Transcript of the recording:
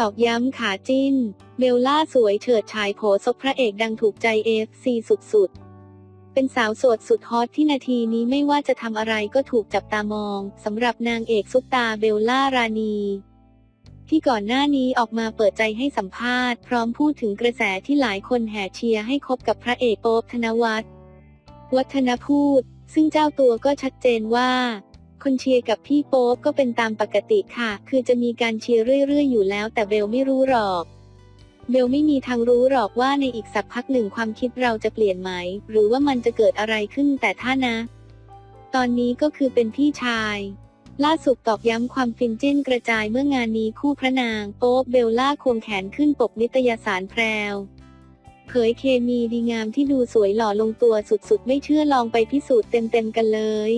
ตอกย้ำขาจิ้น เบลล่าสวยเฉิดฉายโผซบพระเอกดังถูกใจเอฟซีสุดๆ เป็นสาวโสดสุดฮอตที่นาทีนี้ไม่ว่าจะทำอะไรก็ถูกจับตามองสำหรับนางเอกซุปตาเบลล่ารานี ที่ก่อนหน้านี้ออกมาเปิดใจให้สัมภาษณ์พร้อมพูดถึงกระแสที่หลายคนแห่เชียร์ให้คบกับพระเอกโป๊บธนวัฒน์วัฒนพูด ซึ่งเจ้าตัวก็ชัดเจนว่า คนเชียร์กับพี่โป๊ปก็เป็นตามปกติค่ะ คือจะมีการเชียร์เรื่อยๆ อยู่แล้วแต่เบลไม่รู้หรอก เบลไม่มีทางรู้หรอกว่าในอีกสักพักหนึ่งความคิดเราจะเปลี่ยนไหม หรือว่ามันจะเกิดอะไรขึ้นแต่ถ้านะ ตอนนี้ก็คือเป็นพี่ชาย ล่าสุดตอกย้ำความฟินจิ้นกระจายเมื่องานนี้คู่พระนางโป๊ปเบลล่าควงแขนขึ้นปกนิตยสารแพรวเผยเคมีดีงามที่ดูสวยหล่อลงตัวสุดๆ ไม่เชื่อลองไปพิสูจน์เต็มๆกันเลย